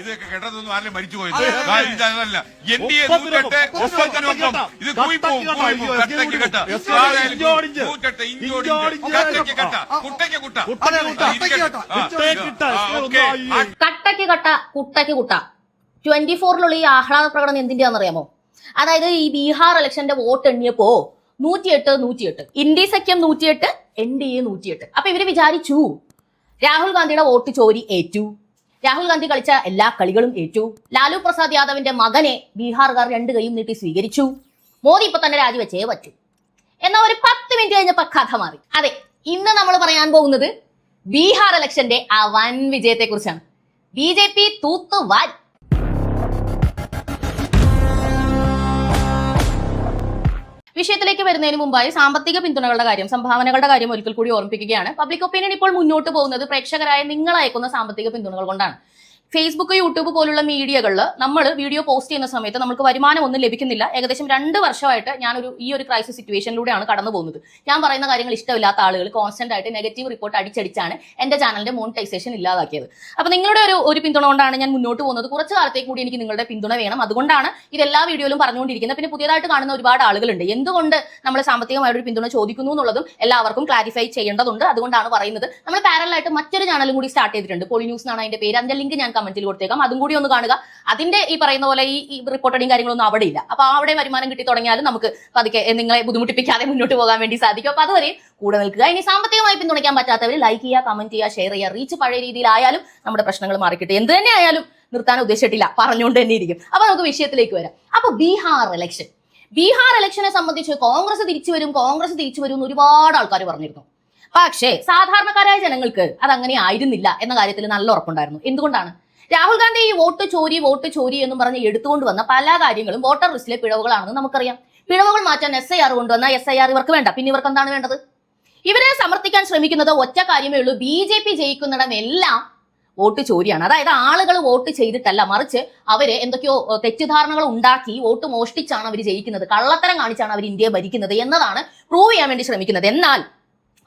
ഇതൊക്കെ കേട്ടതൊന്നും ആരും മരിച്ചു പോയത് ഇതല്ല. എൻ ഡി എ ഒപ്പത്തിനൊപ്പം. നൂറ്റെട്ട് ഒപ്പത്തിനൊപ്പം. ഇത് കട്ടക്ക് കൂയിപ്പോവും കട്ട. കൂയിപ്പോവും അയ്യോ, കട്ടയ്ക്ക് കട്ട. നൂറ്റെട്ട് ഇഞ്ചോടിഞ്ച്. കട്ടയ്ക്ക് കട്ട. കുട്ടയ്ക്ക്. കട്ടയ്ക്ക് കുട്ടയ്ക്ക് ട്വന്റി ഫോറിലുള്ള ഈ ആഹ്ലാദ പ്രകടനം എന്തിന്റെയാണെന്നറിയാമോ? അതായത് ഈ ബീഹാർ ഇലക്ഷന്റെ വോട്ട് എണ്ണിയപ്പോ നൂറ്റിയെട്ട് നൂറ്റിയെട്ട്. ഇന്ത്യ സഖ്യം നൂറ്റിയെട്ട് എൻ ഡി എ നൂറ്റിയെട്ട്. അപ്പൊ ഇവർ വിചാരിച്ചു രാഹുൽ ഗാന്ധിയുടെ വോട്ട് ചോരി ഏറ്റു. രാഹുൽ ഗാന്ധി കളിച്ച എല്ലാ കളികളും ഏറ്റു. ലാലു പ്രസാദ് യാദവിന്റെ മകനെ ബീഹാറുകാർ രണ്ട് കൈയും നീട്ടി സ്വീകരിച്ചു. മോദി ഇപ്പൊ തന്നെ രാജിവെച്ചേ പറ്റൂ. എന്നാ ഒരു പത്ത് മിനിറ്റ് കഴിഞ്ഞപ്പോ കഥ മാറി. അതെ ഇന്ന് നമ്മൾ പറയാൻ പോകുന്നത് ബീഹാർ ഇലക്ഷന്റെ ആ വൻ വിജയത്തെ കുറിച്ചാണ് ബി ജെ പി തൂത്തുവാൻ. വിഷയത്തിലേക്ക് വരുന്നതിന് മുമ്പായി സാമ്പത്തിക പിന്തുണകളുടെ കാര്യം സംഭാവനകളുടെ കാര്യം ഒരിക്കൽ കൂടി ഓർമ്മിപ്പിക്കുകയാണ്. പബ്ലിക് ഒപ്പീനിയൻ ഇപ്പോൾ മുന്നോട്ട് പോകുന്നത് പ്രേക്ഷകരായ നിങ്ങൾ അയക്കുന്ന സാമ്പത്തിക പിന്തുണകൾ കൊണ്ടാണ്. ഫേസ്ബുക്ക് യൂട്യൂബ് പോലുള്ള മീഡിയകളിൽ നമ്മൾ വീഡിയോ പോസ്റ്റ് ചെയ്യുന്ന സമയത്ത് നമുക്ക് വരുമാനം ഒന്നും ലഭിക്കുന്നില്ല. ഏകദേശം രണ്ട് വർഷമായിട്ട് ഞാനൊരു ഈ ഒരു ക്രൈസിസ് സിറ്റുവേഷനിലൂടെയാണ് കടന്നു പോകുന്നത്. ഞാൻ പറയുന്ന കാര്യങ്ങൾ ഇഷ്ടമില്ലാത്ത ആളുകൾ കോൺസ്റ്റന്റ് ആയിട്ട് നെഗറ്റീവ് റിപ്പോർട്ട് അടിച്ചടിച്ചാണ് എന്റെ ചാനലിന്റെ മോണിറ്റൈസേഷൻ ഇല്ലാതാക്കിയത്. അപ്പൊ നിങ്ങളുടെ ഒരു ഒരു പിന്തുണ കൊണ്ടാണ് ഞാൻ മുന്നോട്ട് പോകുന്നത്. കുറച്ച് കാലത്തേക്ക് കൂടി എനിക്ക് നിങ്ങളുടെ പിന്തുണ വേണം. അതുകൊണ്ടാണ് ഇത് എല്ലാ വീഡിയോയിലും പറഞ്ഞുകൊണ്ടിരിക്കുന്നത്. പിന്നെ പുതിയതായിട്ട് കാണുന്ന ഒരുപാട് ആളുകളുണ്ട്. എന്തുകൊണ്ട് നമ്മൾ സാമ്പത്തികമായിട്ട് ഒരു പിന്തുണ ചോദിക്കുന്നു എന്നുള്ളതും എല്ലാവർക്കും ക്ലാരിഫൈ ചെയ്യേണ്ടതുണ്ട്. അതുകൊണ്ടാണ് പറയുന്നത്. നമ്മൾ പാരലായിട്ട് മറ്റൊരു ചാനലും കൂടി സ്റ്റാർട്ട് ചെയ്തിട്ടുണ്ട്. പോളി ന്യൂസ് എന്നാണ് അതിന്റെ പേര്. അതിന്റെ ലിങ്ക് ഞാൻ കമന്റിൽ കൊടുത്തേക്കാം. അതും കൂടി ഒന്ന് കാണുക. അതിന്റെ ഈ പറയുന്ന പോലെ ഈ റിപ്പോർട്ടടിയും കാര്യങ്ങളൊന്നും അവിടെ ഇല്ല അപ്പൊ അവിടെ വരുമാനം കിട്ടി തുടങ്ങിയാലും നമുക്ക് പതുക്കെ നിങ്ങളെ ബുദ്ധിമുട്ടിപ്പിക്കാതെ മുന്നോട്ട് പോകാൻ വേണ്ടി സാധിക്കും. അപ്പൊ അതുവരെ കൂടെ നിൽക്കുക. ഇനി സാമ്പത്തികമായി പിന്തുണയ്ക്കാൻ പറ്റാത്തവർ ലൈക്ക് ചെയ്യുക കമന്റ് ചെയ്യുക ഷെയർ ചെയ്യുക റീച്ച് പഴയ രീതിയിലായാലും നമ്മുടെ പ്രശ്നങ്ങൾ മാറിക്കിട്ടും. എന്ത് തന്നെ ആയാലും നിർത്താൻ ഉദ്ദേശിച്ചിട്ടില്ല. പറഞ്ഞുകൊണ്ട് തന്നെ ഇരിക്കും. അപ്പൊ നമുക്ക് വിഷയത്തിലേക്ക് വരാം. അപ്പൊ ബീഹാർ ഇലക്ഷൻ ബീഹാർ ഇലക്ഷനെ സംബന്ധിച്ച് കോൺഗ്രസ് തിരിച്ചു വരും കോൺഗ്രസ് തിരിച്ചു വരും എന്ന് ഒരുപാട് ആൾക്കാർ പറഞ്ഞിരുന്നു. പക്ഷേ സാധാരണക്കാരായ ജനങ്ങൾക്ക് അത് അങ്ങനെ ആയിരുന്നില്ല എന്ന കാര്യത്തിൽ നല്ല ഉറപ്പുണ്ടായിരുന്നു. എന്തുകൊണ്ടാണ്? രാഹുൽ ഗാന്ധി ഈ വോട്ട് ചോരി വോട്ട് ചോരി എന്ന് പറഞ്ഞ് എടുത്തുകൊണ്ട് വന്ന പല കാര്യങ്ങളും വോട്ടർ ലിസ്റ്റിലെ പിഴവുകളാണെന്ന് നമുക്കറിയാം. പിഴവുകൾ മാറ്റാൻ എസ് ഐ ആർ കൊണ്ടുവന്ന എസ് ഐ ആർ ഇവർക്ക് വേണ്ട. പിന്നെ ഇവർക്ക് എന്താണ് വേണ്ടത്? ഇവരെ സമർത്ഥിക്കാൻ ശ്രമിക്കുന്നത് ഒറ്റ കാര്യമേ ഉള്ളൂ. ബി ജെ പി ജയിക്കുന്നിടം എല്ലാം വോട്ട് ചോരിയാണ്. അതായത് ആളുകൾ വോട്ട് ചെയ്തിട്ടല്ല മറിച്ച് അവർ എന്തൊക്കെയോ തെറ്റിദ്ധാരണകൾ ഉണ്ടാക്കി വോട്ട് മോഷ്ടിച്ചാണ് അവർ ജയിക്കുന്നത്. കള്ളത്തരം കാണിച്ചാണ് അവർ ഇന്ത്യയെ ഭരിക്കുന്നത് എന്നതാണ് പ്രൂവ് ചെയ്യാൻ വേണ്ടി ശ്രമിക്കുന്നത്. എന്നാൽ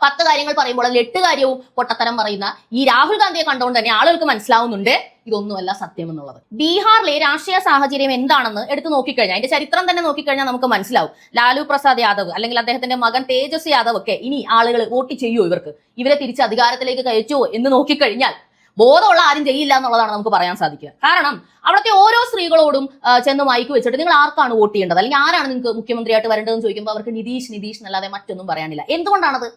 പത്ത് കാര്യങ്ങൾ പറയുമ്പോൾ അതിൽ എട്ട് കാര്യവും പൊട്ടത്തരം പറയുന്ന ഈ രാഹുൽ ഗാന്ധിയെ കണ്ടുകൊണ്ട് തന്നെ ആളുകൾക്ക് മനസ്സിലാവുന്നുണ്ട്. ഇതൊന്നുമല്ല സത്യം എന്നുള്ളത്. ബീഹാറിലെ രാഷ്ട്രീയ സാഹചര്യം എന്താണെന്ന് എടുത്തു നോക്കിക്കഴിഞ്ഞാൽ അതിന്റെ ചരിത്രം തന്നെ നോക്കിക്കഴിഞ്ഞാൽ നമുക്ക് മനസ്സിലാവും. ലാലു പ്രസാദ് യാദവ് അല്ലെങ്കിൽ അദ്ദേഹത്തിന്റെ മകൻ തേജസ് യാദവ് ഒക്കെ ഇനി ആളുകൾ വോട്ട് ചെയ്യുമോ ഇവർക്ക്? ഇവരെ തിരിച്ച് അധികാരത്തിലേക്ക് കയറ്റുമോ എന്ന് നോക്കിക്കഴിഞ്ഞാൽ ബോധമുള്ള ആരും ചെയ്യില്ല എന്നുള്ളതാണ് നമുക്ക് പറയാൻ സാധിക്കുക. കാരണം അവിടുത്തെ ഓരോ സ്ത്രീകളോടും ചെന്ന് മയക്ക് വെച്ചിട്ട് നിങ്ങൾ ആർക്കാണ് വോട്ട് ചെയ്യേണ്ടത്? അല്ലെങ്കിൽ ആരാണ് നിങ്ങൾക്ക് മുഖ്യമന്ത്രിയായിട്ട് വരേണ്ടതെന്ന് ചോദിക്കുമ്പോൾ അവർക്ക് നിതീഷ് നിതീഷ് എന്നല്ലാതെ മറ്റൊന്നും പറയാനില്ല. എന്തുകൊണ്ടാണത്?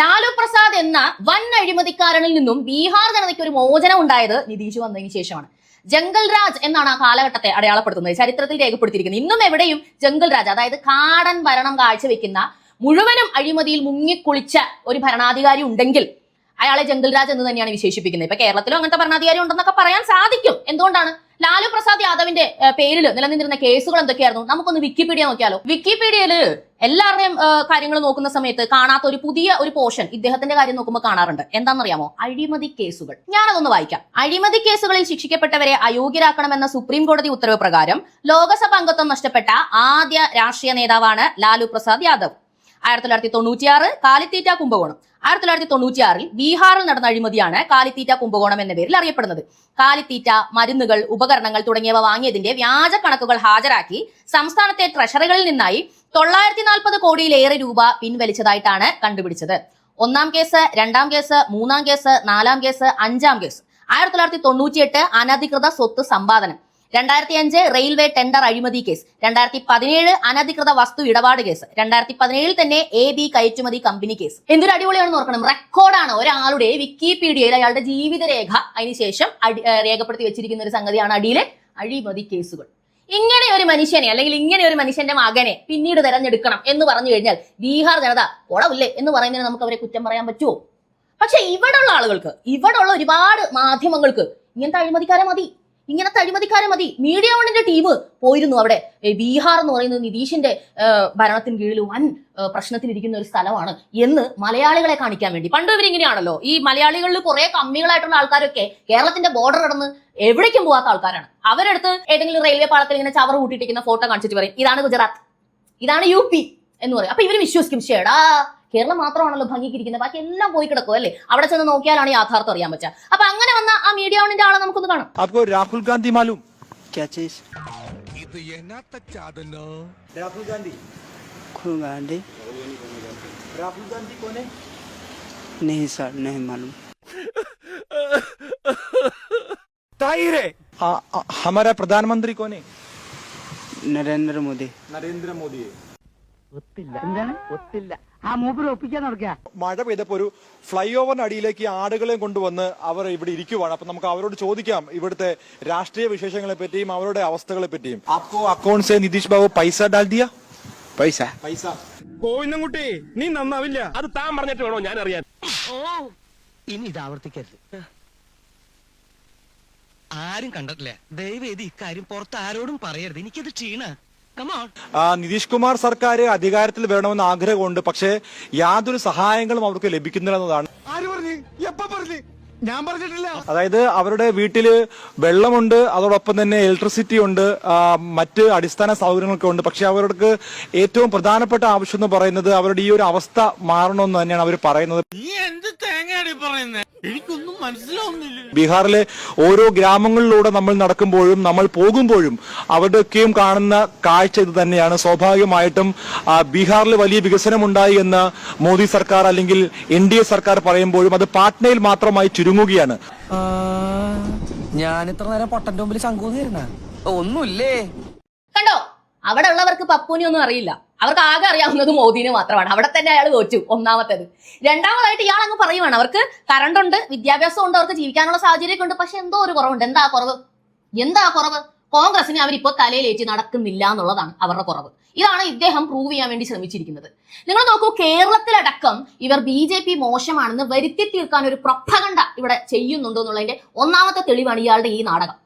ലാലു പ്രസാദ് എന്ന വൻ അഴിമതിക്കാരനിൽ നിന്നും ബീഹാർ ജനതയ്ക്ക് ഒരു മോചനം ഉണ്ടായത് നിതീഷ് വന്നതിന് ശേഷമാണ്. ജംഗൽ രാജ് എന്നാണ് ആ കാലഘട്ടത്തെ അടയാളപ്പെടുത്തുന്നത്. ചരിത്രത്തിൽ രേഖപ്പെടുത്തിയിരിക്കുന്നത്. ഇന്നും എവിടെയും ജംഗൽ രാജ് അതായത് കാടൻ ഭരണം കാഴ്ചവെക്കുന്ന മുഴുവനും അഴിമതിയിൽ മുങ്ങിക്കുളിച്ച ഒരു ഭരണാധികാരി ഉണ്ടെങ്കിൽ അയാളെ ജംഗൽ രാജ് എന്ന് തന്നെയാണ് വിശേഷിപ്പിക്കുന്നത്. ഇപ്പൊ കേരളത്തിലും അങ്ങനത്തെ ഭരണാധികാരി ഉണ്ടെന്നൊക്കെ പറയാൻ സാധിക്കും. എന്തുകൊണ്ടാണ്? ലാലു പ്രസാദ് യാദവിന്റെ പേരിൽ നിലനിന്നിരുന്ന കേസുകൾ എന്തൊക്കെയായിരുന്നു? നമുക്കൊന്ന് വിക്കിപീഡിയ നോക്കിയാലോ. വിക്കിപീഡിയയിൽ എല്ലാവരുടെയും കാര്യങ്ങൾ നോക്കുന്ന സമയത്ത് കാണാത്ത ഒരു പുതിയ ഒരു പോർഷൻ ഇദ്ദേഹത്തിന്റെ കാര്യം നോക്കുമ്പോൾ കാണാറുണ്ട്. എന്താണെന്നറിയാമോ? അഴിമതി കേസുകൾ. ഞാനതൊന്ന് വായിക്കാം. അഴിമതി കേസുകളിൽ ശിക്ഷിക്കപ്പെട്ടവരെ അയോഗ്യരാക്കണമെന്ന സുപ്രീം കോടതി ഉത്തരവ് പ്രകാരം ലോകസഭ അംഗത്വം നഷ്ടപ്പെട്ട ആദ്യ രാഷ്ട്രീയ നേതാവാണ് ലാലു പ്രസാദ് യാദവ്. ആയിരത്തി തൊള്ളായിരത്തി തൊണ്ണൂറ്റിയാറ് കാലിത്തീറ്റ കുംഭകോണം. ആയിരത്തി തൊള്ളായിരത്തി തൊണ്ണൂറ്റി ആറിൽ ബീഹാറിൽ നടന്ന അഴിമതിയാണ് കാലിത്തീറ്റ കുംഭകോണം എന്ന പേരിൽ അറിയപ്പെടുന്നത്. കാലിത്തീറ്റ മരുന്നുകൾ ഉപകരണങ്ങൾ തുടങ്ങിയവ വാങ്ങിയതിന്റെ വ്യാജ കണക്കുകൾ ഹാജരാക്കി സംസ്ഥാനത്തെ ട്രഷറികളിൽ നിന്നായി തൊള്ളായിരത്തി നാൽപ്പത് കോടിയിലേറെ രൂപ പിൻവലിച്ചതായിട്ടാണ് കണ്ടുപിടിച്ചത്. ഒന്നാം കേസ് രണ്ടാം കേസ് മൂന്നാം കേസ് നാലാം കേസ് അഞ്ചാം കേസ്. ആയിരത്തി തൊള്ളായിരത്തി തൊണ്ണൂറ്റിയെട്ട് അനധികൃത സ്വത്ത് സമ്പാദനം. രണ്ടായിരത്തി അഞ്ച് റെയിൽവേ ടെൻഡർ അഴിമതി കേസ്. രണ്ടായിരത്തി പതിനേഴ് അനധികൃത വസ്തു ഇടപാട് കേസ്. രണ്ടായിരത്തി പതിനേഴിൽ തന്നെ എ ബി കയറ്റുമതി കമ്പനി കേസ്. എന്തൊരു അടിപൊളിയാണെന്ന് ഓർക്കണം. റെക്കോർഡാണ് ഒരാളുടെ വിക്കിപീഡിയയിൽ അയാളുടെ ജീവിതരേഖ അതിനുശേഷം അടി- രേഖപ്പെടുത്തി വെച്ചിരിക്കുന്ന ഒരു സംഗതിയാണ് അടിയിലെ അഴിമതി കേസുകൾ. ഇങ്ങനെ ഒരു മനുഷ്യനെ അല്ലെങ്കിൽ ഇങ്ങനെ ഒരു മനുഷ്യന്റെ മകനെ പിന്നീട് തെരഞ്ഞെടുക്കണം എന്ന് പറഞ്ഞു കഴിഞ്ഞാൽ ബീഹാർ ജനത പോടവില്ലേ എന്ന് പറയുന്നതിന് നമുക്ക് അവരെ കുറ്റം പറയാൻ പറ്റുമോ? പക്ഷെ ഇവിടെ ഉള്ള ആളുകൾക്ക് ഇവിടെ ഉള്ള ഒരുപാട് മാധ്യമങ്ങൾക്ക് ഇങ്ങനത്തെ അഴിമതിക്കാരെ മതി. ഇങ്ങനത്തെ അഴിമതിക്കാരെ മതി. മീഡിയ വണ്ണിന്റെ ടീം പോയിരുന്നു അവിടെ. ബീഹാർ എന്ന് പറയുന്നത് നിതീഷിന്റെ ഭരണത്തിന് കീഴിൽ വൻ പ്രശ്നത്തിലിരിക്കുന്ന ഒരു സ്ഥലമാണ് എന്ന് മലയാളികളെ കാണിക്കാൻ വേണ്ടി. പണ്ട് ഇവരിങ്ങനെയാണല്ലോ. ഈ മലയാളികളിൽ കുറെ കമ്മികളായിട്ടുള്ള ആൾക്കാരൊക്കെ കേരളത്തിന്റെ ബോർഡർ കടന്ന് എവിടേക്കും പോകാത്ത ആൾക്കാരാണ്. അവരെടുത്ത് ഏതെങ്കിലും റെയിൽവേ പാളത്തിൽ ഇങ്ങനെ ചവർ കൂട്ടിയിട്ടിരിക്കുന്ന ഫോട്ടോ കാണിച്ചിട്ട് പറയും ഇതാണ് ഗുജറാത്ത്. ഇതാണ് യു പി എന്ന് പറയും. അപ്പൊ ഇവർ വിശ്വസിക്കും ചേടാ കേരളം മാത്രമാണല്ലോ ഭംഗിക്കിരിക്കുന്നത് ബാക്കി എല്ലാം പോയി കിടക്കും അല്ലേ അവിടെ ചെന്ന് നോക്കിയാലാണ് യാഥാർത്ഥ്യം അറിയാൻ പറ്റുക അപ്പൊ അങ്ങനെ വന്ന ആ മീഡിയ വണ്ണിന്റെ ആളെ നമുക്കൊന്ന് കാണാം आपको राहुल गांधी मालूम क्या चीज ഇത് എന്നാത്ത ചാതനോ राहुल गांधी खुल गांधी राहुल गांधी कौन है नहीं सर नहीं मालूम ताहिर है हाँ, हाँ, हमारा प्रधानमंत्री कौन है नरेंद्र मोदी നരേന്ദ്ര മോദി ഒത്തില്ല എന്താണ് ഒത്തില്ല ആ മൂപ്പര് ഒപ്പിക്കാൻ നടക്കുക മഴ പെയ്തപ്പോ ഒരു ഫ്ലൈ ഓവറിന് അടിയിലേക്ക് ആടുകളെയും കൊണ്ടുവന്ന് അവർ ഇവിടെ ഇരിക്കുവാണ്. അപ്പൊ നമുക്ക് അവരോട് ചോദിക്കാം ഇവിടുത്തെ രാഷ്ട്രീയ വിശേഷങ്ങളെ പറ്റിയും അവരുടെ അവസ്ഥകളെ പറ്റിയും. അപ്പോ അക്കൗണ്ട്സ് നിതീഷ് ബാബു പൈസ ഡാൽ ദിയ പൈസ. പൈസ. ഗോവിന്ദൻകുട്ടി നീ നന്നാവില്ല. അത് താൻ പറഞ്ഞിട്ട് വേണോ? ഞാൻ അറിയാൻ ഇനി ഇത് ആവർത്തിക്കരുത്. ആരും കണ്ടിട്ടില്ല. ദയവേദി ഇക്കാര്യം പുറത്ത് ആരോടും പറയരുത്. എനിക്കത് ക്ഷീണ. നിതീഷ് കുമാർ സർക്കാർ അധികാരത്തിൽ വരണമെന്ന് ആഗ്രഹമുണ്ട് പക്ഷേ യാതൊരു സഹായങ്ങളും അവർക്ക് ലഭിക്കുന്നില്ല എന്നതാണ് ആര് പറഞ്ഞു? എപ്പ പറഞ്ഞു? ഞാൻ പറഞ്ഞിട്ടില്ല. അതായത് അവരുടെ വീട്ടിൽ വെള്ളമുണ്ട് അതോടൊപ്പം തന്നെ ഇലക്ട്രിസിറ്റി ഉണ്ട് മറ്റ് അടിസ്ഥാന സൗകര്യങ്ങളൊക്കെ ഉണ്ട്. പക്ഷെ അവർക്ക് ഏറ്റവും പ്രധാനപ്പെട്ട ആവശ്യം എന്ന് പറയുന്നത് അവരുടെ ഈ ഒരു അവസ്ഥ മാറണമെന്ന് തന്നെയാണ് അവർ പറയുന്നത്. നീ എന്ത് തേങ്ങയാണ് പറയുന്നേ? എനിക്കൊന്നും മനസ്സിലാവുന്നില്ല. ബീഹാറിലെ ഓരോ ഗ്രാമങ്ങളിലൂടെ നമ്മൾ നടക്കുമ്പോഴും നമ്മൾ പോകുമ്പോഴും അവിടെയൊക്കെയും കാണുന്ന കാഴ്ച ഇത് തന്നെയാണ്. സ്വാഭാവികമായിട്ടും ബീഹാറിൽ വലിയ വികസനം ഉണ്ടായി എന്ന് മോദി സർക്കാർ അല്ലെങ്കിൽ എൻ ഡി എ സർക്കാർ പറയുമ്പോഴും അത് പാട്നയിൽ മാത്രമായി ചുരുങ്ങുകയാണ്. ഞാൻ ഇത്ര നേരം പൊട്ടന്റെ മുമ്പിൽ ശങ്കൂന്നിരുന്ന ഒന്നുമില്ലേ? കണ്ടോ? അവിടെ ഉള്ളവർക്ക് പപ്പുവിനെ ഒന്നും അറിയില്ല. അവർക്ക് ആകെ അറിയാവുന്നത് മോദിനെ മാത്രമാണ്. അവിടെ തന്നെ അയാൾ തോറ്റു ഒന്നാമത്തേത്. രണ്ടാമതായിട്ട് ഇയാൾ അങ്ങ് പറയുവാണ് അവർക്ക് കറണ്ട് ഉണ്ട് വിദ്യാഭ്യാസം ഉണ്ട് അവർക്ക് ജീവിക്കാനുള്ള സാഹചര്യമൊക്കെ ഉണ്ട് പക്ഷെ എന്തോ ഒരു കുറവുണ്ട്. എന്താ കുറവ്? എന്താ കുറവ്? കോൺഗ്രസിനെ അവരിപ്പോ തലയിലേറ്റി നടക്കുന്നില്ല എന്നുള്ളതാണ് അവരുടെ കുറവ്. ഇതാണ് ഇദ്ദേഹം പ്രൂവ് ചെയ്യാൻ വേണ്ടി ശ്രമിച്ചിരിക്കുന്നത്. നിങ്ങൾ നോക്കൂ കേരളത്തിലടക്കം ഇവർ ബി ജെ പി മോശമാണെന്ന് വരുത്തി തീർക്കാൻ ഒരു പ്രൊപ്പകണ്ട ഇവിടെ ചെയ്യുന്നുണ്ടോ എന്നുള്ളതിന്റെ ഒന്നാമത്തെ തെളിവാണ് ഇയാളുടെ ഈ നാടകം.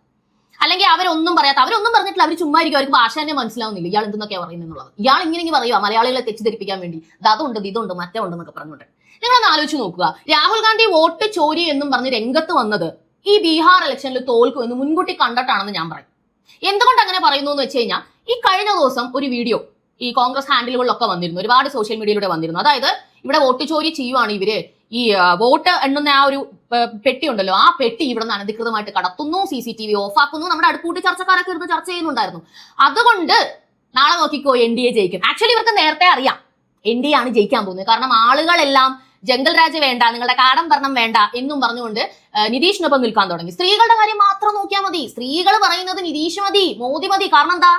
അല്ലെങ്കിൽ അവരൊന്നും പറയാത്ത അവരൊന്നും പറഞ്ഞിട്ടില്ല അവർ ചുമ്മാ ഇരിക്കും അവർക്ക് ഭാഷ തന്നെ മനസ്സിലാവുന്നില്ല. ഇയാൾ എന്തെന്നൊക്കെ പറയുന്നുള്ളത് ഇയാൾ ഇങ്ങനെ പറയുക മലയാളികളെ തെറ്റിദ്ധരിപ്പിക്കാൻ വേണ്ടി. "ദാ അതുണ്ട് ഇതുണ്ട് മറ്റേ ഉണ്ടെന്നൊക്കെ പറഞ്ഞുകൊണ്ട്. നിങ്ങളൊന്ന് ആലോചിച്ച് നോക്കുക. രാഹുൽ ഗാന്ധി വോട്ട് ചോരി എന്നും പറഞ്ഞ് രംഗത്ത് വന്നത് ഈ ബീഹാർ ഇലക്ഷനിൽ തോൽക്കുമെന്ന് മുൻകൂട്ടി കണ്ടിട്ടാണെന്ന് ഞാൻ പറയും. എന്തുകൊണ്ട് അങ്ങനെ പറയുന്നു എന്ന് വെച്ച് കഴിഞ്ഞാൽ ഈ കഴിഞ്ഞ ദിവസം ഒരു വീഡിയോ ഈ കോൺഗ്രസ് ഹാൻഡിലുകളിലൊക്കെ വന്നിരുന്നു. ഒരുപാട് സോഷ്യൽ മീഡിയയിലൂടെ വന്നിരുന്നു. അതായത് ഇവിടെ വോട്ട് ചോരി ചെയ്യുവാണ് ഇവർ ഈ വോട്ട് എണ്ണുന്ന ആ ഒരു പെട്ടി ഉണ്ടല്ലോ ആ പെട്ടി ഇവിടെ നിന്ന് അനധികൃതമായിട്ട് കടത്തുന്നു സി സി ടി വി ഓഫാക്കുന്നു. നമ്മുടെ അടുക്കൂട്ടി ചർച്ചക്കാരൊക്കെ ഇരുന്ന് ചർച്ച ചെയ്യുന്നുണ്ടായിരുന്നു. അതുകൊണ്ട് നാളെ നോക്കിക്കോ എൻ ഡി എ ജയിക്കും. ആക്ച്വലി ഇവർക്ക് നേരത്തെ അറിയാം. എൻ ഡി എ ആണ് ജയിക്കാൻ പോകുന്നത്. കാരണം ആളുകളെല്ലാം ജംഗൽ രാജ് വേണ്ട നിങ്ങളുടെ കാടം ഭരണം വേണ്ട എന്നും പറഞ്ഞുകൊണ്ട് നിതീഷിനൊപ്പം നിൽക്കാൻ തുടങ്ങി. സ്ത്രീകളുടെ കാര്യം മാത്രം നോക്കിയാൽ മതി. സ്ത്രീകൾ പറയുന്നത് നിതീഷ് മതി മോദി മതി. കാരണം എന്താ?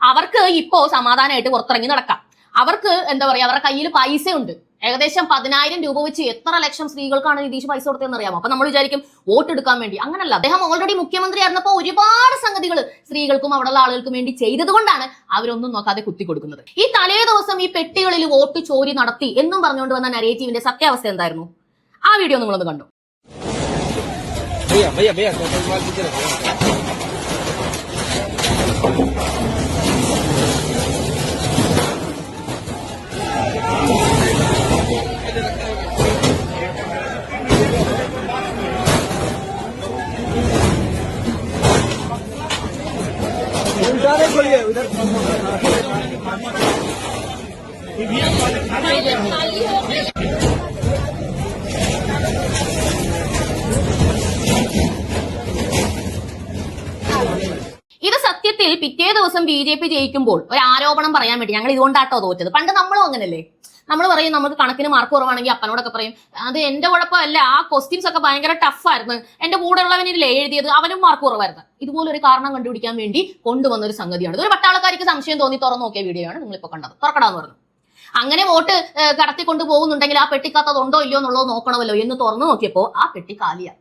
അവർക്ക് ഇപ്പോ സമാധാനമായിട്ട് പുറത്തിറങ്ങി നടക്കാം. അവർക്ക് എന്താ പറയാ അവരുടെ കയ്യിൽ പൈസ ഉണ്ട് ഏകദേശം പതിനായിരം രൂപ വെച്ച് എത്ര ലക്ഷം സ്ത്രീകൾക്കാണ് നിതീഷ് പൈസ കൊടുത്തതെന്ന് അറിയാമോ? അപ്പൊ നമ്മൾ വിചാരിക്കും വോട്ട് എടുക്കാൻ വേണ്ടി. അങ്ങനല്ല. അദ്ദേഹം ഓൾറെഡി മുഖ്യമന്ത്രി ആയിരുന്നപ്പോൾ ഒരുപാട് സംഗതികൾ സ്ത്രീകൾക്കും അവിടെയുള്ള ആളുകൾക്കും വേണ്ടി ചെയ്തത് കൊണ്ടാണ് അവരൊന്നും നോക്കാതെ കുത്തി കൊടുക്കുന്നത്. ഈ തലേ ദിവസം ഈ പെട്ടികളിൽ വോട്ട് ചോരി നടത്തി എന്നും പറഞ്ഞുകൊണ്ട് വന്ന നരേറ്റീവിന്റെ സത്യാവസ്ഥ എന്തായിരുന്നു? ആ വീഡിയോ നിങ്ങളൊന്ന് കണ്ടു? ഇത് സത്യത്തിൽ പിറ്റേ ദിവസം ബി ജെ പി ജയിക്കുമ്പോൾ ഒരു ആരോപണം പറയാൻ വേണ്ടി ഞങ്ങൾ ഇതുകൊണ്ടാട്ടോ തോറ്റത്. പണ്ട് നമ്മളും അങ്ങനല്ലേ? നമ്മൾ പറയും നമുക്ക് കണക്കിന് മാർക്ക് കുറവാണെങ്കിൽ അപ്പനോടൊക്കെ പറയും അത് എന്റെ കുഴപ്പമല്ല ആ ക്വസ്റ്റ്യൻസ് ഒക്കെ ഭയങ്കര ടഫായിരുന്നു എന്റെ കൂടെ ഉള്ളവനില്ലേ എഴുതിയത് അവനും മാർക്ക് കുറവായിരുന്നു. ഇതുപോലെ ഒരു കാരണം കണ്ടുപിടിക്കാൻ വേണ്ടി കൊണ്ടുവന്ന ഒരു സംഗതിയാണ്. ഇതൊരു പട്ടാളക്കാർക്ക് സംശയം തോന്നി തുറന്നു നോക്കിയ വീഡിയോ ആണ് നിങ്ങളിപ്പോൾ കണ്ടത്. തുറക്കടാന്ന് പറഞ്ഞു. അങ്ങനെ വോട്ട് കടത്തിക്കൊണ്ട് പോകുന്നുണ്ടെങ്കിൽ ആ പെട്ടിക്കകത്തത് ഉണ്ടോ ഇല്ലയോ എന്നുള്ളത് നോക്കണമല്ലോ എന്ന് തുറന്നു നോക്കിയപ്പോൾ ആ പെട്ടി കാലിയാണ്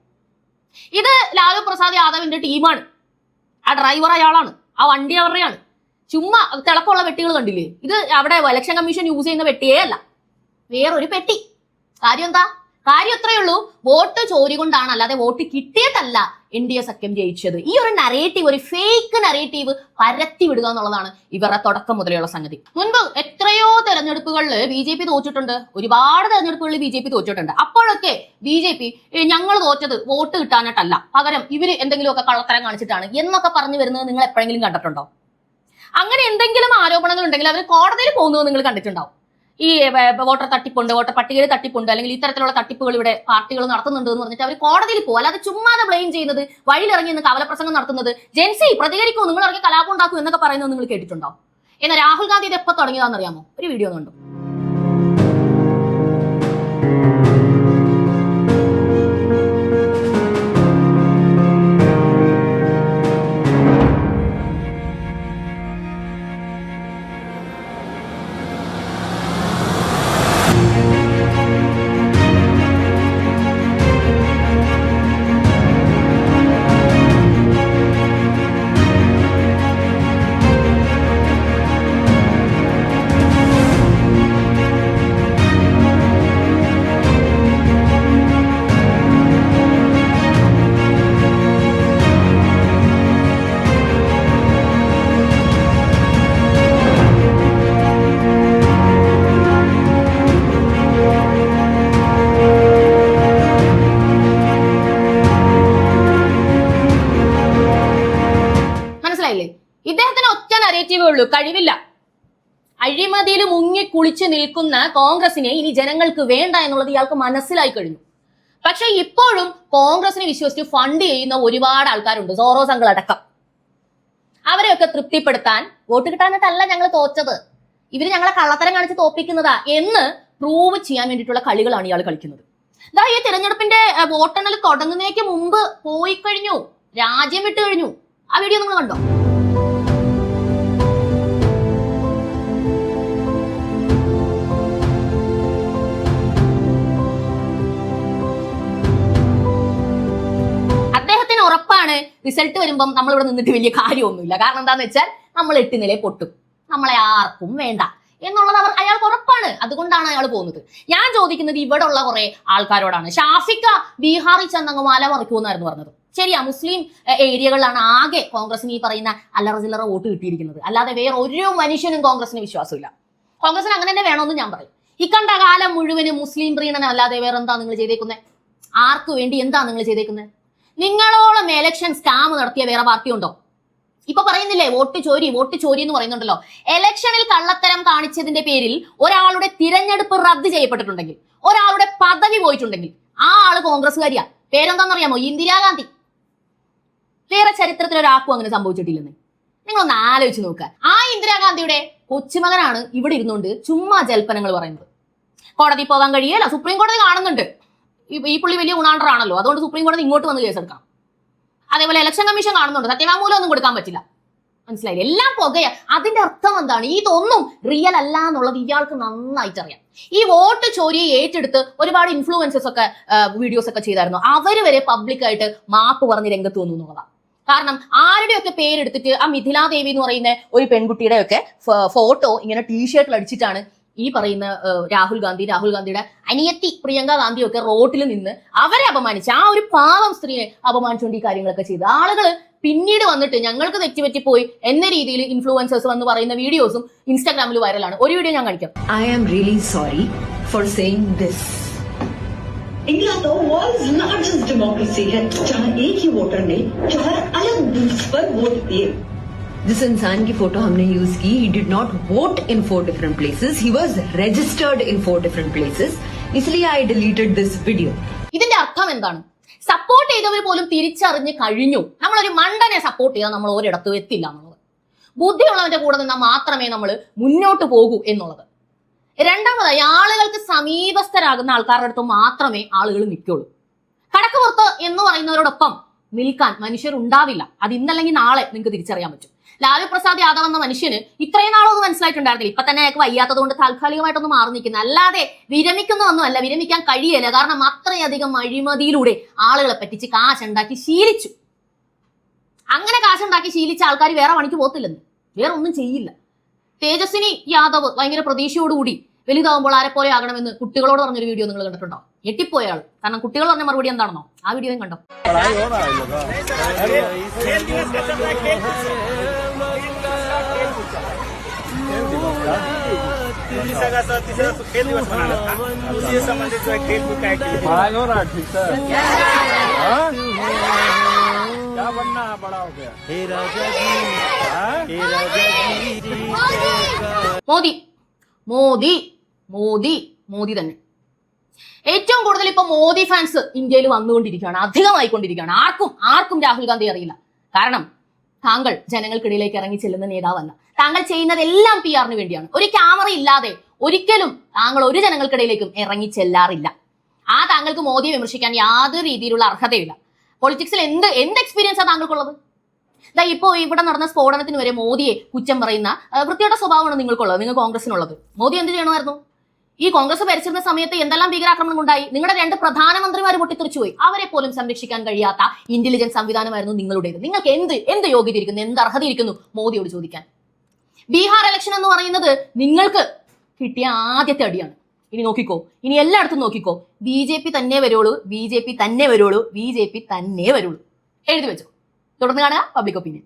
ഇത് ലാലു പ്രസാദ് യാദവിന്റെ ടീമാണ് ആ ഡ്രൈവർ അയാളാണ്. ആ വണ്ടി അവരുടെയാണ്. ചുമ്മാ തിളക്കമുള്ള പെട്ടികൾ കണ്ടില്ലേ? ഇത് അവിടെ ഇലക്ഷൻ കമ്മീഷൻ യൂസ് ചെയ്യുന്ന പെട്ടിയേ അല്ല. വേറൊരു പെട്ടി. കാര്യം എന്താ? കാര്യം അത്രയേ ഉള്ളൂ. വോട്ട് ചോരി കൊണ്ടാണ് അല്ലാതെ വോട്ട് കിട്ടിയതല്ല എൻ ഡി എ സഖ്യം ജയിച്ചത്. ഈ ഒരു നരേറ്റീവ് ഒരു ഫേക്ക് നരേറ്റീവ് പരത്തി വിടുക എന്നുള്ളതാണ് ഇവരുടെ തുടക്കം മുതലെയുള്ള സംഗതി. മുൻപ് എത്രയോ തെരഞ്ഞെടുപ്പുകളിൽ ബി ജെ പി തോറ്റിട്ടുണ്ട്. ഒരുപാട് തെരഞ്ഞെടുപ്പുകളിൽ ബി ജെ പി തോറ്റിട്ടുണ്ട്. അപ്പോഴൊക്കെ ബി ജെ പി ഞങ്ങൾ തോറ്റത് വോട്ട് കിട്ടാനായിട്ടല്ല പകരം ഇവർ എന്തെങ്കിലുമൊക്കെ കള്ളത്തരം കാണിച്ചിട്ടാണ് എന്നൊക്കെ പറഞ്ഞു വരുന്നത് നിങ്ങൾ എപ്പോഴെങ്കിലും കണ്ടിട്ടുണ്ടോ? അങ്ങനെ എന്തെങ്കിലും ആരോപണങ്ങൾ ഉണ്ടെങ്കിൽ അവർ കോടതിയിൽ പോകുന്നത് നിങ്ങൾ കണ്ടിട്ടുണ്ടാവും. ഈ വോട്ടർ തട്ടിപ്പുണ്ട് വോട്ടർ പട്ടികയിൽ തട്ടിപ്പുണ്ട് അല്ലെങ്കിൽ ഇത്തരത്തിലുള്ള തട്ടിപ്പുകൾ ഇവിടെ പാർട്ടികൾ നടത്തുന്നുണ്ട് എന്ന് പറഞ്ഞിട്ട് അവർ കോടതിയിൽ പോകും. അല്ലാതെ ചുമ്മാതെ ബ്ലെയിം ചെയ്യുന്നത് വഴിയിലിറങ്ങി നിന്ന് കവലപ്രസംഗം നടത്തുന്നത് ജെൻസി പ്രതികരിക്കൂ നിങ്ങൾ ഇറങ്ങി കലാപം ഉണ്ടാക്കൂ എന്നൊക്കെ പറയുന്നത് നിങ്ങൾ കേട്ടിട്ടുണ്ടോ? എന്നാൽ രാഹുൽ ഗാന്ധി ഇത് എപ്പോൾ തുടങ്ങിയതാണെന്നറിയാമോ ഒരു വീഡിയോ കണ്ടു. ഉള്ളൂ. കഴിവില്ല. അഴിമതിയിൽ മുങ്ങി കുളിച്ച് നിൽക്കുന്ന കോൺഗ്രസിനെ ഇനി ജനങ്ങൾക്ക് വേണ്ട എന്നുള്ളത് ഇയാൾക്ക് മനസ്സിലായി കഴിഞ്ഞു. പക്ഷെ ഇപ്പോഴും കോൺഗ്രസിനെ വിശ്വസിച്ച് ഫണ്ട് ചെയ്യുന്ന ഒരുപാട് ആൾക്കാരുണ്ട്. സോറോ സംഘങ്ങൾ അടക്കം. അവരെയൊക്കെ തൃപ്തിപ്പെടുത്താൻ വോട്ട് കിട്ടാനായിട്ടല്ല ഞങ്ങൾ തോറ്റത്. ഇവർ ഞങ്ങളെ കള്ളത്തരം കാണിച്ച് തോപ്പിക്കുന്നതാ എന്ന് പ്രൂവ് ചെയ്യാൻ വേണ്ടിയിട്ടുള്ള കളികളാണ് ഇയാൾ കളിക്കുന്നത്. ദാ ഈ തിരഞ്ഞെടുപ്പിന്റെ വോട്ടെണ്ണൽ തുടങ്ങുന്നതിന് മുമ്പ് പോയി കഴിഞ്ഞു. രാജ്യം വിട്ടു കഴിഞ്ഞു. ആ വീഡിയോ നിങ്ങൾ കണ്ടോ? ഉറപ്പാണ് റിസൾട്ട് വരുമ്പം നമ്മൾ ഇവിടെ നിന്നിട്ട് വലിയ കാര്യമൊന്നുമില്ല. കാരണം എന്താന്ന് വെച്ചാൽ നമ്മൾ എട്ട് നില പൊട്ടും. നമ്മളെ ആർക്കും വേണ്ട. എന്നുള്ളത് അവർ അയാൾക്ക് ഉറപ്പാണ്. അതുകൊണ്ടാണ് അയാൾ പോകുന്നത്. ഞാൻ ചോദിക്കുന്നത് ഇവിടെ ഉള്ള കുറെ ആൾക്കാരോടാണ്. ഷാഫിക്ക ബീഹാറിൽ ചെന്നങ്ങ് മാല മറിക്കുമെന്നായിരുന്നു പറഞ്ഞത്. ശരിയാ മുസ്ലിം ഏരിയകളിലാണ് ആകെ കോൺഗ്രസിന് ഈ പറയുന്ന അല്ലറ ചില്ലറ വോട്ട് കിട്ടിയിരിക്കുന്നത്. അല്ലാതെ വേറെ ഒരു മനുഷ്യനും കോൺഗ്രസിന് വിശ്വാസമില്ല. കോൺഗ്രസിന് അങ്ങനെ തന്നെ വേണമെന്ന് ഞാൻ പറയും. ഈ കണ്ട കാലം മുഴുവനും മുസ്ലിം പ്രീണനം അല്ലാതെ വേറെ എന്താ നിങ്ങൾ ചെയ്തേക്കുന്നത് ആർക്കു വേണ്ടി എന്താ നിങ്ങൾ ചെയ്തേക്കുന്നത് നിങ്ങളോളം എലക്ഷൻ സ്കാം നടത്തിയ വേറെ പാർട്ടി ഉണ്ടോ ഇപ്പൊ പറയുന്നില്ലേ വോട്ട് ചോരി വോട്ട് ചോരി എന്ന് പറയുന്നുണ്ടല്ലോ. എലക്ഷനിൽ കള്ളത്തരം കാണിച്ചതിന്റെ പേരിൽ ഒരാളുടെ തിരഞ്ഞെടുപ്പ് റദ്ദ് ചെയ്യപ്പെട്ടിട്ടുണ്ടെങ്കിൽ ഒരാളുടെ പദവി പോയിട്ടുണ്ടെങ്കിൽ ആ ആൾ കോൺഗ്രസ്സുകാരിയാ. പേരെന്താണെന്നറിയാമോ? ഇന്ദിരാഗാന്ധി. വേറെ ചരിത്രത്തിൽ ഒരാൾക്കും അങ്ങനെ സംഭവിച്ചിട്ടില്ലെന്ന്. നിങ്ങളൊന്ന് ആലോചിച്ച് നോക്കുക ആ ഇന്ദിരാഗാന്ധിയുടെ കൊച്ചുമകനാണ് ഇവിടെ ഇരുന്നുകൊണ്ട് ചുമ്മാ ജൽപ്പനങ്ങൾ പറയുന്നത്. കോടതി പോകാൻ കഴിയല്ല സുപ്രീം കോടതി കാണുന്നുണ്ട്. ഈ- പുള്ളി വലിയ ഗുണാണ്ടറാണല്ലോ. അതുകൊണ്ട് സുപ്രീം കോടതി ഇങ്ങോട്ട് വന്ന് കേസെടുക്കാം അതേപോലെ ഇലക്ഷൻ കമ്മീഷൻ കാണുന്നുണ്ട്. സത്യവാങ്മൂലം ഒന്നും കൊടുക്കാൻ പറ്റില്ല. മനസ്സിലായില്ല? എല്ലാം പുകയ. അതിന്റെ അർത്ഥം എന്താണ്? ഇതൊന്നും റിയൽ അല്ല എന്നുള്ളത് ഇയാൾക്ക് നന്നായിട്ട് അറിയാം ഈ വോട്ട് ചോരിയെ ഏറ്റെടുത്ത് ഒരുപാട് ഇൻഫ്ലുവൻസസ് ഒക്കെ വീഡിയോസ് ഒക്കെ ചെയ്തായിരുന്നു. അവർ വരെ പബ്ലിക്കായിട്ട് മാപ്പ് പറഞ്ഞ് രംഗത്ത് വന്നു എന്നുള്ളതാണ് കാരണം ആരുടെയൊക്കെ പേരെടുത്തിട്ട് ആ മിഥിലാദേവി എന്ന് പറയുന്ന ഒരു പെൺകുട്ടിയുടെ ഒക്കെ ഫോട്ടോ ഇങ്ങനെ ടീഷർട്ടിൽ അടിച്ചിട്ടാണ് ഈ പറയുന്ന ഏഹ്, രാഹുൽ ഗാന്ധി രാഹുൽ ഗാന്ധിയുടെ അനിയത്തി പ്രിയങ്ക ഗാന്ധി ഒക്കെ റോട്ടിൽ നിന്ന് അവരെ അപമാനിച്ച് ആ ഒരു പാവം സ്ത്രീയെ അപമാനിച്ചുകൊണ്ട് ഈ കാര്യങ്ങളൊക്കെ ചെയ്ത് ആളുകൾ പിന്നീട് വന്നിട്ട് ഞങ്ങൾക്ക് തെറ്റുപറ്റിപ്പോയി എന്ന രീതിയിൽ ഇൻഫ്ലുവൻസേഴ്സ് വന്ന് പറയുന്ന വീഡിയോസും ഇൻസ്റ്റാഗ്രാമിൽ വൈറലാണ് ഒരു വീഡിയോ ഞാൻ കാണിക്കാം I am really sorry for saying this. India तो was not just democracy है जहाँ एक ही वोटर ने चार अलग बूथ्स पर वोट दिए जिस इंसान की फोटो हमने यूज की he did not vote in four different places he was registered in four different places इसलिए आई डिलीटेड दिस वीडियो ഇതിന്റെ അർത്ഥം എന്താണ് സപ്പോർട്ട് ചെയ്തവർ പോലും തിരിച്ചറിഞ്ഞ് കഴിഞ്ഞു നമ്മളൊരു മണ്ടനെ സപ്പോർട്ട് ചെയ്താൽ നമ്മൾ ഒരിടത്തും എത്തില്ല എന്നുള്ളത് ബുദ്ധിയുള്ളവന്റെ കൂടെ നിന്നാൽ മാത്രമേ നമ്മൾ മുന്നോട്ട് പോകൂ എന്നുള്ളത് രണ്ടാമതായി ആളുകൾക്ക് സമീപസ്ഥരാകുന്ന ആൾക്കാരുടെ അടുത്ത് മാത്രമേ ആളുകൾ നിൽക്കുള്ളൂ കടക്കുപുറത്ത് എന്ന് പറയുന്നവരോടൊപ്പം നിൽക്കാൻ മനുഷ്യരുണ്ടാവില്ല അത് ഇന്നല്ലെങ്കിൽ നാളെ നിങ്ങൾക്ക് തിരിച്ചറിയാൻ പറ്റും ലാലു പ്രസാദ് യാദവ് എന്ന മനുഷ്യന് ഇത്രയും നാളൊന്നും മനസ്സിലായിട്ടുണ്ടായിരുന്നില്ല ഇപ്പൊ തന്നെ അയാൾക്ക് വയ്യാത്തത് കൊണ്ട് താൽക്കാലികമായിട്ടൊന്ന് മാറി നിൽക്കുന്നത് അല്ലാതെ വിരമിക്കുന്നതൊന്നുമല്ല വിരമിക്കാൻ കഴിയല്ല കാരണം അത്രയധികം അഴിമതിയിലൂടെ ആളുകളെ പറ്റിച്ച് കാശുണ്ടാക്കി ശീലിച്ചു അങ്ങനെ കാശുണ്ടാക്കി ശീലിച്ച ആൾക്കാർ വേറെ പണിക്ക് പോകത്തില്ലെന്ന് വേറെ ഒന്നും ചെയ്യില്ല തേജസ്വിനി യാദവ് ഭയങ്കര പ്രതീക്ഷയോടുകൂടി വലുതാവുമ്പോൾ ആരെ പോലെ ആകണമെന്ന് കുട്ടികളോട് പറഞ്ഞൊരു വീഡിയോ നിങ്ങൾ കണ്ടിട്ടുണ്ടോ ഞെട്ടിപ്പോയ ആൾ കാരണം കുട്ടികൾ പറഞ്ഞ മറുപടി എന്താണെന്നോ ആ വീഡിയോയും കണ്ടോ മോദി. മോദി. മോദി. മോദി തന്നെ. ഏറ്റവും കൂടുതൽ ഇപ്പൊ മോദി ഫാൻസ് ഇന്ത്യയിൽ വന്നുകൊണ്ടിരിക്കുകയാണ്. അധികമായിക്കൊണ്ടിരിക്കുകയാണ്. ആർക്കും ആർക്കും രാഹുൽ ഗാന്ധി അറിയില്ല. കാരണം താങ്കൾ ജനങ്ങൾക്കിടയിലേക്ക് ഇറങ്ങി ചെല്ലുന്ന നേതാവല്ല. താങ്കൾ ചെയ്യുന്നതെല്ലാം പി ആറിന് വേണ്ടിയാണ്. ഒരു ക്യാമറ ഇല്ലാതെ ഒരിക്കലും താങ്കൾ ഒരു ജനങ്ങൾക്കിടയിലേക്കും ഇറങ്ങി ചെല്ലാറില്ല. ആ താങ്കൾക്ക് മോദിയെ വിമർശിക്കാൻ യാതൊരു രീതിയിലുള്ള അർഹതയില്ല. പൊളിറ്റിക്സിൽ എന്ത് എന്ത് എക്സ്പീരിയൻസാണ് താങ്കൾക്കുള്ളത്? ദാ ഇപ്പോൾ ഇവിടെ നടന്ന സ്ഫോടനത്തിന് വരെ മോദിയെ കുറ്റം പറയുന്ന വൃത്തിയുടെ സ്വഭാവമാണ് നിങ്ങൾക്കുള്ളത് നിങ്ങൾ കോൺഗ്രസിനുള്ളത് മോദി എന്ത് ചെയ്യണമായിരുന്നു? ഈ കോൺഗ്രസ് ഭരിച്ചിരുന്ന സമയത്ത് എന്തെല്ലാം ഭീകരാക്രമണം ഉണ്ടായി? നിങ്ങളുടെ രണ്ട് പ്രധാനമന്ത്രിമാർ പൊട്ടിത്തെറിച്ചു പോയി. അവരെ പോലും സംരക്ഷിക്കാൻ കഴിയാത്ത ഇന്റലിജൻസ് സംവിധാനമായിരുന്നു നിങ്ങളുടേത്. നിങ്ങൾക്ക് എന്ത് എന്ത് യോഗ്യത ഇരിക്കുന്നു എന്ത് അർഹത ഇരിക്കുന്നു മോദിയോട് ചോദിക്കാൻ. ബീഹാർ ഇലക്ഷൻ എന്ന് പറയുന്നത് നിങ്ങൾക്ക് കിട്ടിയ ആദ്യത്തെ അടിയാണ്. ഇനി നോക്കിക്കോ. ഇനി എല്ലായിടത്തും നോക്കിക്കോ. ബി ജെ പി തന്നെ വരുള്ളൂ ബി ജെ പി തന്നെ വരുള്ളൂ ബി ജെ പി തന്നെ വരുള്ളൂ എഴുതി വെച്ചോ. തുടർന്ന് കാണുക പബ്ലിക് ഒപ്പീനിയൻ